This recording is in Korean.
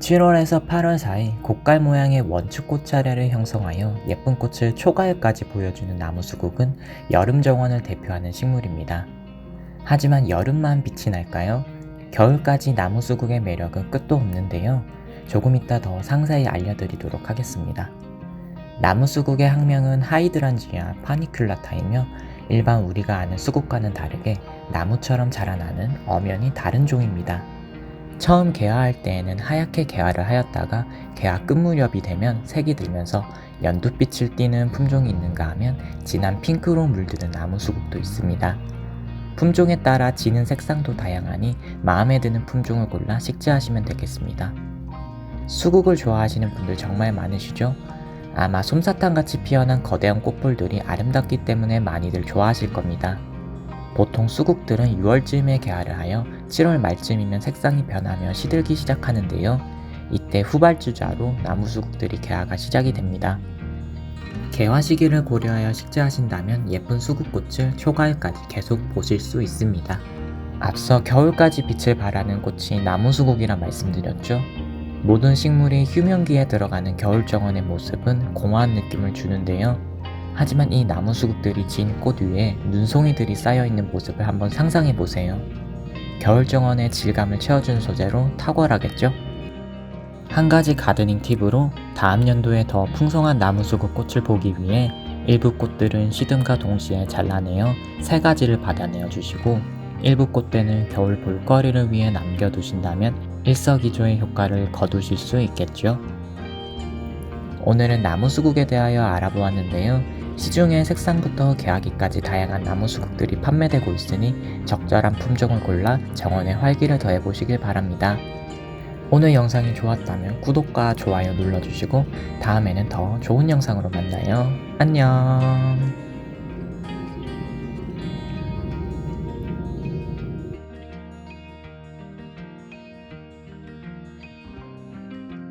7월에서 8월 사이 곡갈 모양의 원축꽃 차례를 형성하여 예쁜 꽃을 초가을까지 보여주는 나무 수국은 여름 정원을 대표하는 식물입니다. 하지만 여름만 빛이 날까요? 겨울까지 나무 수국의 매력은 끝도 없는데요. 조금 이따 더 상세히 알려드리도록 하겠습니다. 나무 수국의 학명은 하이드란지아 파니큘라타이며 일반 우리가 아는 수국과는 다르게 나무처럼 자라나는 엄연히 다른 종입니다. 처음 개화할 때에는 하얗게 개화를 하였다가 개화 끝 무렵이 되면 색이 들면서 연두빛을 띠는 품종이 있는가 하면 진한 핑크로 물드는 나무 수국도 있습니다. 품종에 따라 지는 색상도 다양하니 마음에 드는 품종을 골라 식재하시면 되겠습니다. 수국을 좋아하시는 분들 정말 많으시죠? 아마 솜사탕 같이 피어난 거대한 꽃볼들이 아름답기 때문에 많이들 좋아하실 겁니다. 보통 수국들은 6월쯤에 개화를 하여 7월 말쯤이면 색상이 변하며 시들기 시작하는데요. 이때 후발주자로 나무 수국들이 개화가 시작이 됩니다. 개화 시기를 고려하여 식재하신다면 예쁜 수국꽃을 초가을까지 계속 보실 수 있습니다. 앞서 겨울까지 빛을 발하는 꽃이 나무 수국이라 말씀드렸죠. 모든 식물이 휴면기에 들어가는 겨울 정원의 모습은 공허한 느낌을 주는데요. 하지만 이 나무 수국들이 진 꽃 위에 눈송이들이 쌓여 있는 모습을 한번 상상해 보세요. 겨울 정원의 질감을 채워준 소재로 탁월하겠죠? 한 가지 가드닝 팁으로 다음 연도에 더 풍성한 나무 수국 꽃을 보기 위해 일부 꽃들은 시듬과 동시에 잘라내어 세 가지를 받아내어 주시고 일부 꽃대는 겨울 볼거리를 위해 남겨두신다면 일석이조의 효과를 거두실 수 있겠죠. 오늘은 나무 수국에 대하여 알아보았는데요. 시중에 색상부터 개화기까지 다양한 나무 수국들이 판매되고 있으니 적절한 품종을 골라 정원에 활기를 더해보시길 바랍니다. 오늘 영상이 좋았다면 구독과 좋아요 눌러주시고 다음에는 더 좋은 영상으로 만나요. 안녕.